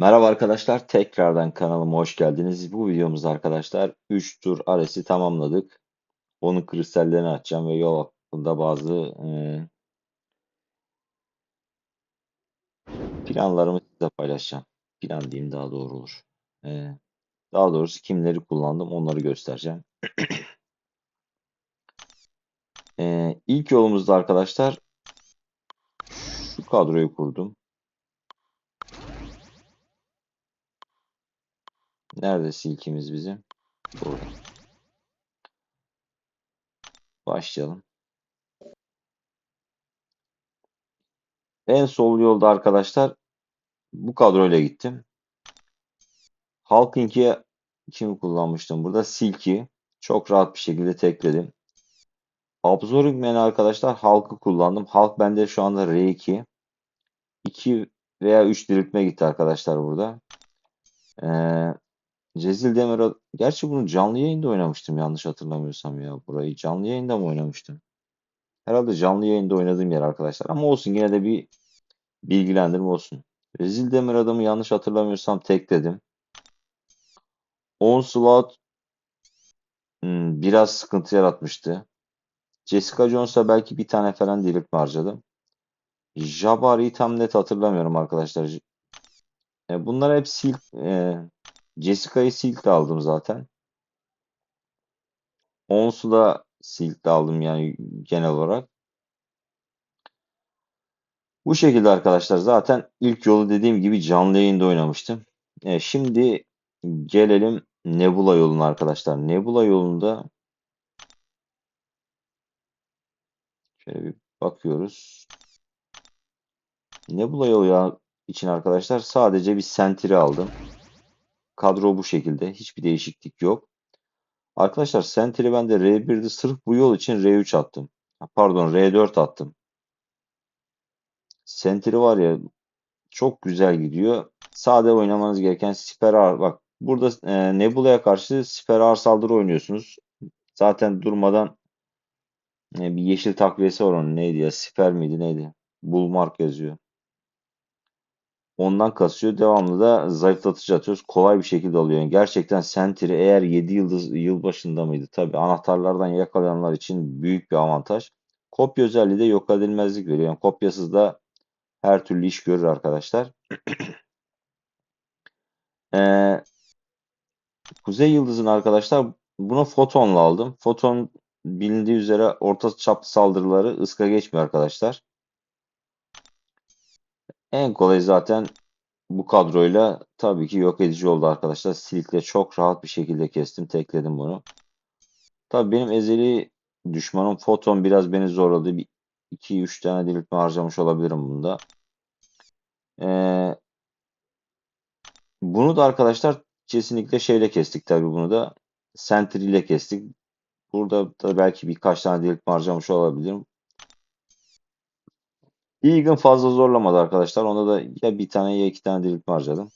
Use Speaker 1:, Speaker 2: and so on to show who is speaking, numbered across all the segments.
Speaker 1: Merhaba arkadaşlar, tekrardan kanalıma hoş geldiniz. Bu videomuzda arkadaşlar 3 tur aresi tamamladık. Onun kristallerini açacağım ve yol hakkında bazı e, planlarımı size paylaşacağım. Plan diyeyim daha doğru olur. E, daha doğrusu kimleri kullandım onları göstereceğim. E, ilk yolumuzda arkadaşlar şu kadroyu kurdum. Nerede silkimiz bizim? Burada. Başlayalım. En sol yolda arkadaşlar bu kadroyla gittim. Hulking'i kimi kullanmıştım burada? Silk'i çok rahat bir şekilde tekledim. Absorbing Man arkadaşlar Hulk'ı kullandım. Hulk bende şu anda R2. 2 veya 3 diriltme gitti arkadaşlar burada. Ee, Cezil Demir gerçi bunu canlı yayında oynamıştım yanlış hatırlamıyorsam ya burayı. Canlı yayında mı oynamıştım? Herhalde canlı yayında oynadığım yer arkadaşlar. Ama olsun yine de bir bilgilendirme olsun. Rezil Demir adamı yanlış hatırlamıyorsam tekledim. Onslaught hmm, biraz sıkıntı yaratmıştı. Jessica Jones'a belki bir tane falan diriltme harcadım. Jabari'yi tam net hatırlamıyorum arkadaşlar. E, bunlar hep silk. E, Jessica'yı silk aldım zaten. Ons'u da silk aldım yani genel olarak. Bu şekilde arkadaşlar zaten ilk yolu dediğim gibi canlı yayında oynamıştım. E, şimdi gelelim Nebula yoluna arkadaşlar. Nebula yolunda şöyle bir bakıyoruz. Nebula yolu için arkadaşlar sadece bir Sentry aldım. Kadro bu şekilde. Hiçbir değişiklik yok. Arkadaşlar Sentry ben de R1'de sırf bu yol için R3 attım. Pardon R4 attım. Sentry var ya çok güzel gidiyor. Sade oynamanız gereken siper ağır. Bak burada e, Nebula'ya karşı siper ağır saldırı oynuyorsunuz. Zaten durmadan e, bir yeşil takviyesi var onun neydi ya siper miydi neydi? Bullmark yazıyor. Ondan kasıyor. Devamlı da zayıflatıcı atıyoruz. Kolay bir şekilde alıyor. Yani gerçekten Sentry eğer 7 yıldız yıl başında mıydı? Tabi anahtarlardan yakalayanlar için büyük bir avantaj. Kopya özelliği de yok edilmezlik veriyor. Yani kopyasız da her türlü iş görür arkadaşlar. ee, Kuzey Yıldız'ın arkadaşlar bunu fotonla aldım. Foton bilindiği üzere orta çaplı saldırıları ıska geçmiyor arkadaşlar. En kolay zaten bu kadroyla tabii ki yok edici oldu arkadaşlar. Silk'le çok rahat bir şekilde kestim. Tekledim bunu. Tabii benim ezeli düşmanım Foton biraz beni zorladı. 2-3 tane diriltme harcamış olabilirim bunda. Ee, bunu da arkadaşlar kesinlikle şeyle kestik tabii bunu da. Sentry ile kestik. Burada da belki birkaç tane diriltme harcamış olabilirim. Egan fazla zorlamadı arkadaşlar. Onda da ya bir tane ya iki tane diriltme harcadım.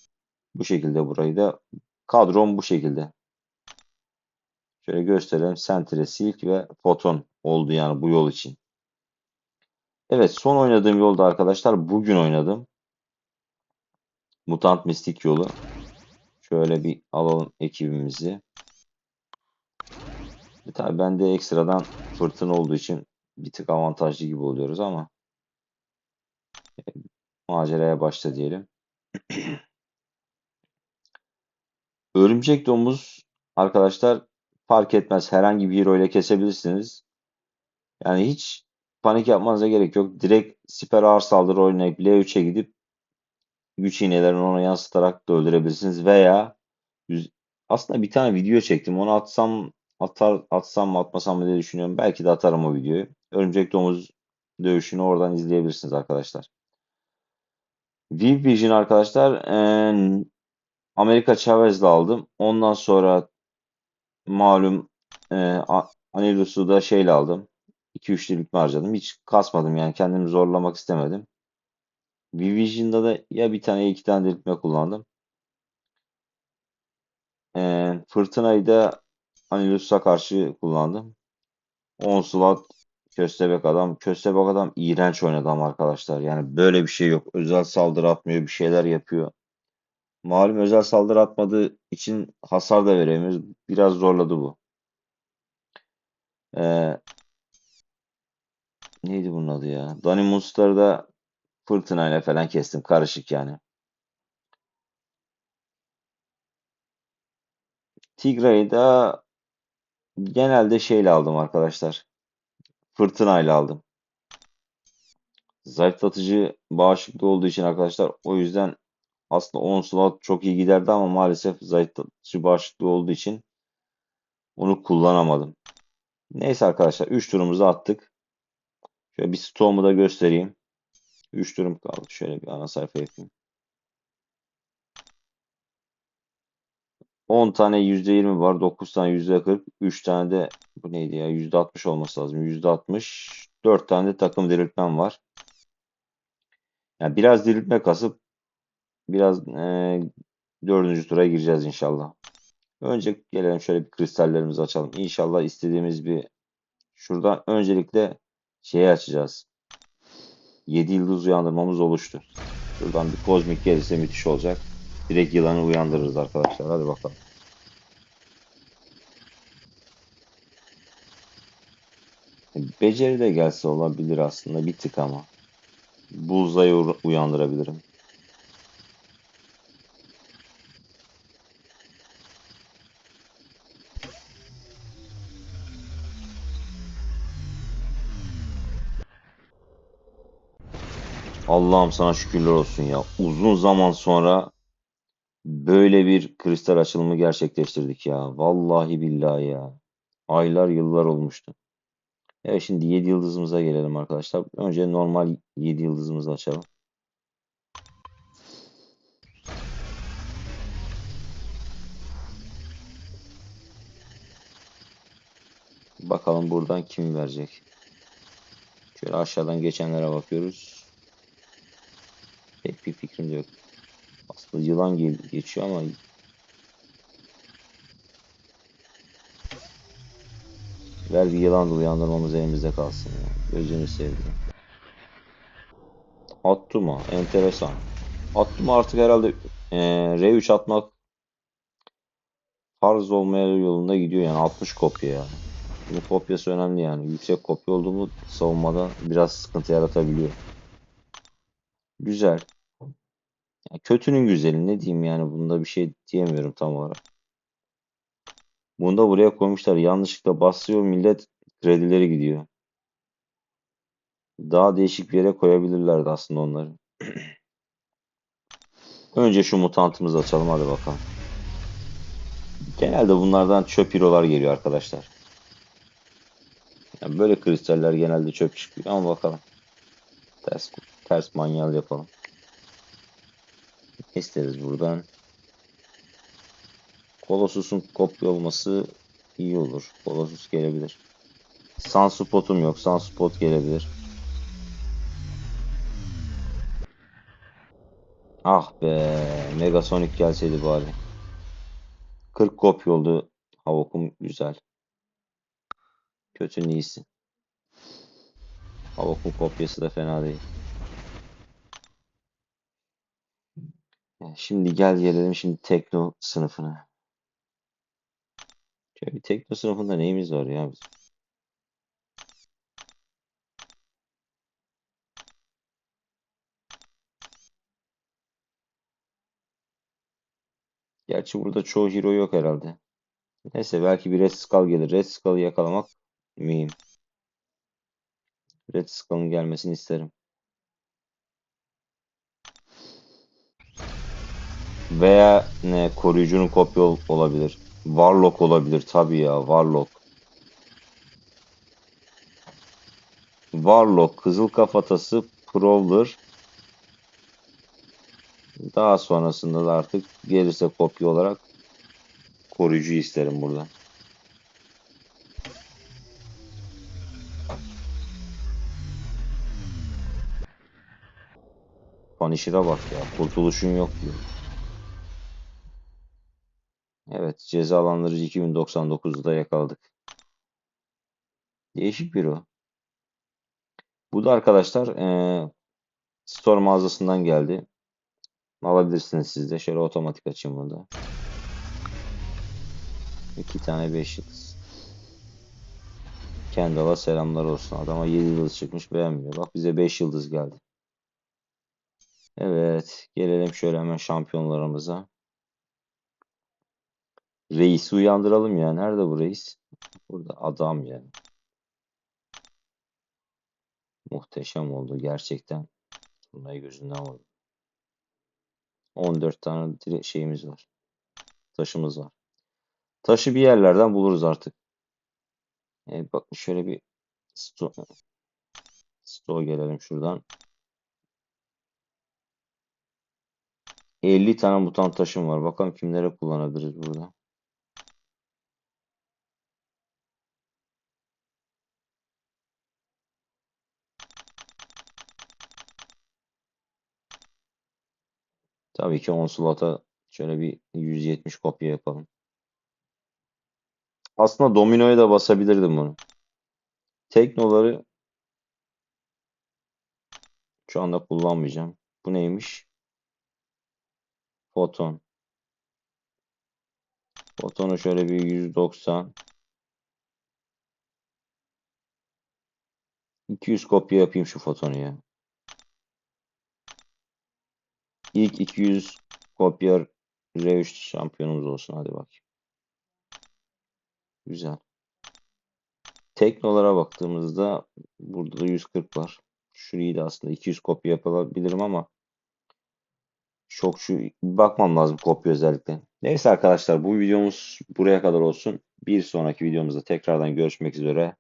Speaker 1: Bu şekilde burayı da kadrom bu şekilde. Şöyle gösterelim. Sentre, Silk ve Photon oldu yani bu yol için. Evet son oynadığım yolda arkadaşlar bugün oynadım. Mutant Mistik yolu. Şöyle bir alalım ekibimizi. E tabi bende ekstradan fırtına olduğu için bir tık avantajlı gibi oluyoruz ama maceraya başla diyelim. Örümcek domuz arkadaşlar fark etmez. Herhangi bir hero ile kesebilirsiniz. Yani hiç panik yapmanıza gerek yok. Direkt siper ağır saldırı oynayıp L3'e gidip güç iğnelerini ona yansıtarak da öldürebilirsiniz. Veya aslında bir tane video çektim. Onu atsam atar atsam mı atmasam mı diye düşünüyorum. Belki de atarım o videoyu. Örümcek domuz dövüşünü oradan izleyebilirsiniz arkadaşlar. Viv Vision arkadaşlar Amerika Chavez'le aldım. Ondan sonra malum e, Anilus'u da şeyle aldım. 2-3 dilik mi harcadım. Hiç kasmadım yani kendimi zorlamak istemedim. Vision'da da ya bir tane ya iki tane diriltme kullandım. E, fırtınayı da Anilus'a karşı kullandım. Onslaught Köstebek adam. Köstebek adam iğrenç oynadı ama arkadaşlar. Yani böyle bir şey yok. Özel saldırı atmıyor. Bir şeyler yapıyor. Malum özel saldırı atmadığı için hasar da veremiyoruz. Biraz zorladı bu. Ee, neydi bunun adı ya? Danny Munster'ı da fırtınayla falan kestim. Karışık yani. Tigra'yı da genelde şeyle aldım arkadaşlar. Fırtınayla aldım. Zayıflatıcı bağışıklığı olduğu için arkadaşlar o yüzden aslında 10 slot çok iyi giderdi ama maalesef zayıflatıcı bağışıklığı olduğu için onu kullanamadım. Neyse arkadaşlar 3 turumuzu attık. Şöyle bir stoğumu da göstereyim. 3 turum kaldı. Şöyle bir ana sayfa yapayım. 10 tane %20 var. 9 tane %40. 3 tane de bu neydi ya? %60 olması lazım. %60. 4 tane de takım diriltmem var. Yani biraz diriltme kasıp biraz e, dördüncü tura gireceğiz inşallah. Önce gelelim şöyle bir kristallerimizi açalım. İnşallah istediğimiz bir şuradan öncelikle şeyi açacağız. 7 yıldız uyandırmamız oluştu. Şuradan bir kozmik gelirse müthiş olacak. Direkt yılanı uyandırırız arkadaşlar. Hadi bakalım. Beceri de gelse olabilir aslında bir tık ama. Buzlayı uyandırabilirim. Allah'ım sana şükürler olsun ya. Uzun zaman sonra böyle bir kristal açılımı gerçekleştirdik ya. Vallahi billahi ya. Aylar yıllar olmuştu. Evet şimdi 7 yıldızımıza gelelim arkadaşlar. Önce normal 7 yıldızımızı açalım. Bakalım buradan kim verecek. Şöyle aşağıdan geçenlere bakıyoruz. Pek bir fikrim yok. Yılan geçiyor ama Ver bir yılan da uyandırmamız elimizde kalsın ya. Gözünü seveyim. Attuma. Enteresan. Attuma artık herhalde e, R3 atmak farz olmaya yolunda gidiyor yani 60 kopya yani. Bu kopyası önemli yani. Yüksek kopya olduğumu savunmada biraz sıkıntı yaratabiliyor. Güzel. Kötünün güzeli ne diyeyim yani bunda bir şey diyemiyorum tam olarak. Bunu buraya koymuşlar. Yanlışlıkla basıyor millet kredileri gidiyor. Daha değişik bir yere koyabilirlerdi aslında onları. Önce şu mutantımızı açalım hadi bakalım. Genelde bunlardan çöp hero'lar geliyor arkadaşlar. Yani böyle kristaller genelde çöp çıkıyor ama bakalım. Ters, ters manyal yapalım. İsteriz buradan? Colossus'un kopya olması iyi olur. Colossus gelebilir. Sunspot'um yok. Sunspot gelebilir. Ah be. Megasonic gelseydi bari. 40 kopya oldu. Havokum güzel. Kötünün iyisi. Havok'un kopyası da fena değil. Şimdi gel gelelim şimdi tekno sınıfına. Şöyle bir tekno sınıfında neyimiz var ya bizim? Gerçi burada çoğu hero yok herhalde. Neyse belki bir Red Skull gelir. Red Skull'ı yakalamak mühim. Red Skull'ın gelmesini isterim. Veya ne koruyucunun kopya ol- olabilir. Warlock olabilir tabii ya Warlock. Warlock, Kızıl Kafatası, Prowler. Daha sonrasında da artık gelirse kopya olarak koruyucu isterim burada. Punisher'a bak ya. Kurtuluşun yok diyor. Evet. Cezalandırıcı 2099'da yakaladık. Değişik bir o. Bu da arkadaşlar ee, Store mağazasından geldi. alabilirsiniz siz de. Şöyle otomatik açayım bunu da. İki tane 5 yıldız. Kendall'a selamlar olsun. Adama 7 yıldız çıkmış beğenmiyor. Bak bize 5 yıldız geldi. Evet. Gelelim şöyle hemen şampiyonlarımıza. Reis'i uyandıralım ya. Nerede bu reis? Burada adam ya. Muhteşem oldu gerçekten. Turnayı gözünden vurdu. 14 tane şeyimiz var. Taşımız var. Taşı bir yerlerden buluruz artık. E, bak şöyle bir sto sto gelelim şuradan. 50 tane mutant taşım var. Bakalım kimlere kullanabiliriz burada. Tabii ki Onslaught'a şöyle bir 170 kopya yapalım. Aslında dominoya da basabilirdim bunu. Teknoları şu anda kullanmayacağım. Bu neymiş? Foton. Fotonu şöyle bir 190. 200 kopya yapayım şu fotonu ya. İlk 200 kopya R3 şampiyonumuz olsun. Hadi bak. Güzel. Teknolara baktığımızda burada da 140 var. Şurayı da aslında 200 kopya yapabilirim ama çok şu bakmam lazım kopya özellikle. Neyse arkadaşlar bu videomuz buraya kadar olsun. Bir sonraki videomuzda tekrardan görüşmek üzere.